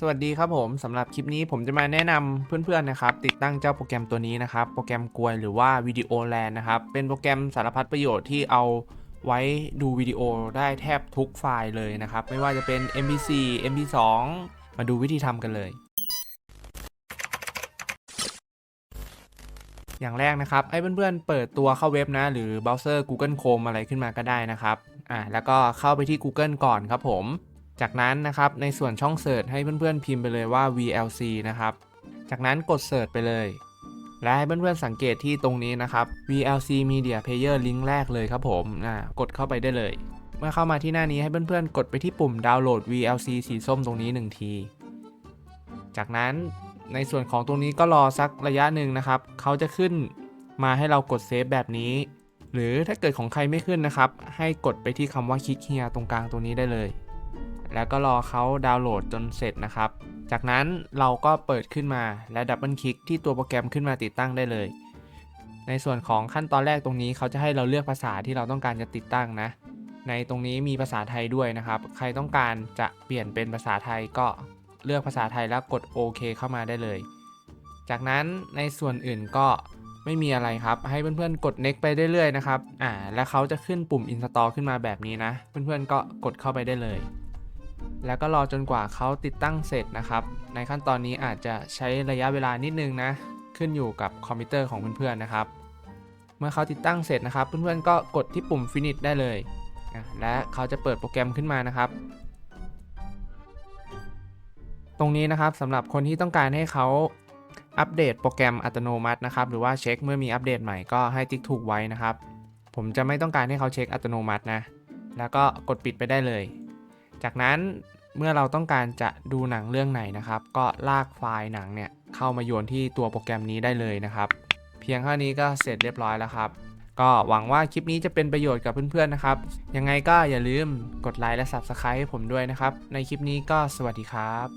สวัสดีครับผมสำหรับคลิปนี้ผมจะมาแนะนำเพื่อนๆนะครับ ติดตั้งเจ้าโปรแกรมตัวนี้นะครับ โปรแกรมกวยหรือว่าวิดีโอแลนนะครับ เป็นโปรแกรมสารพัดประโยชน์ที่เอาไว้ดูวิดีโอได้แทบทุกไฟล์เลยนะครับ ไม่ว่าจะเป็น MP4 MP2 มาดูวิธีทำกันเลย อย่างแรกนะครับให้เพื่อนๆเปิดตัวเข้าเว็บนะ หรือเบราว์เซอร์ Google Chrome อะไรขึ้นมาก็ได้นะครับอ่าแล้วก็เข้าไปที่ Google ก่อนครับผม จากนั้นนะครับในส่วนช่องเสิร์ชให้เพื่อนๆพิมพ์ไปเลยว่า VLC นะครับ จากนั้นกดเสิร์ชไปเลย และให้เพื่อนๆสังเกตที่ตรงนี้นะครับ VLC Media Player ลิงก์แรกเลยครับผมอ่ากดเข้าไปได้เลย เมื่อเข้ามาที่หน้านี้ให้เพื่อนๆ กดไปที่ปุ่มดาวน์โหลด VLC สีส้มตรงนี้ 1 ที จากนั้นในส่วนของตรงนี้ก็รอสักระยะหนึ่งนะครับ เขาจะขึ้นมาให้เรากดเซฟแบบนี้ หรือถ้าเกิดของใครไม่ขึ้นนะครับ ให้กดไปที่คำว่าคลิกเฮียตรงกลางตรงนี้ได้เลย แล้วก็รอเขาดาวน์โหลดจนเสร็จนะครับ จากนั้นเราก็เปิดขึ้นมาและดับเบิลคลิกที่ตัวโปรแกรมขึ้นมาติดตั้งได้เลย ในส่วนของขั้นตอนแรกตรงนี้เขาจะให้เราเลือกภาษาที่เราต้องการจะติดตั้งนะ ในตรงนี้มีภาษาไทยด้วยนะครับ ใครต้องการจะเปลี่ยนเป็นภาษาไทยก็เลือกภาษาไทยแล้วกดโอเคเข้ามาได้เลย จากนั้นในส่วนอื่นก็ไม่มีอะไรครับ ให้เพื่อนๆ กด next ไปเรื่อยๆ นะครับ อ่า แล้วเขาจะขึ้นปุ่ม install ขึ้นมาแบบนี้นะ เพื่อนๆ ก็กดเข้าไปได้เลย แล้วก็รอจนกว่าเขาติดตั้งเสร็จนะครับ ในขั้นตอนนี้อาจจะใช้ระยะเวลานิดนึงนะ ขึ้นอยู่กับคอมพิวเตอร์ของเพื่อนๆนะครับ เมื่อเขาติดตั้งเสร็จนะครับ เพื่อนๆก็กดที่ปุ่ม finish ได้เลย และเขาจะเปิดโปรแกรมขึ้นมานะครับ ตรงนี้นะครับสำหรับคนที่ต้องการให้เขาอัปเดตโปรแกรมอัตโนมัตินะครับ หรือว่าเช็คเมื่อมีอัปเดตใหม่ก็ให้ติ๊กถูกไว้นะครับ ผมจะไม่ต้องการให้เขาเช็คอัตโนมัตินะ แล้วก็กดปิดไปได้เลย จากนั้นเมื่อเราต้องการจะดูหนังเรื่องไหนนะครับ ก็ลากไฟล์หนังเนี่ยเข้ามาโยนที่ตัวโปรแกรมนี้ได้เลยนะครับ เพียงเท่านี้ก็เสร็จเรียบร้อยแล้วครับก็หวังว่าคลิปนี้จะเป็นประโยชน์กับเพื่อนๆนะครับ ยังไงก็อย่าลืมกดไลค์และ Subscribe ให้ผมด้วยนะครับ ในคลิปนี้ก็สวัสดีครับ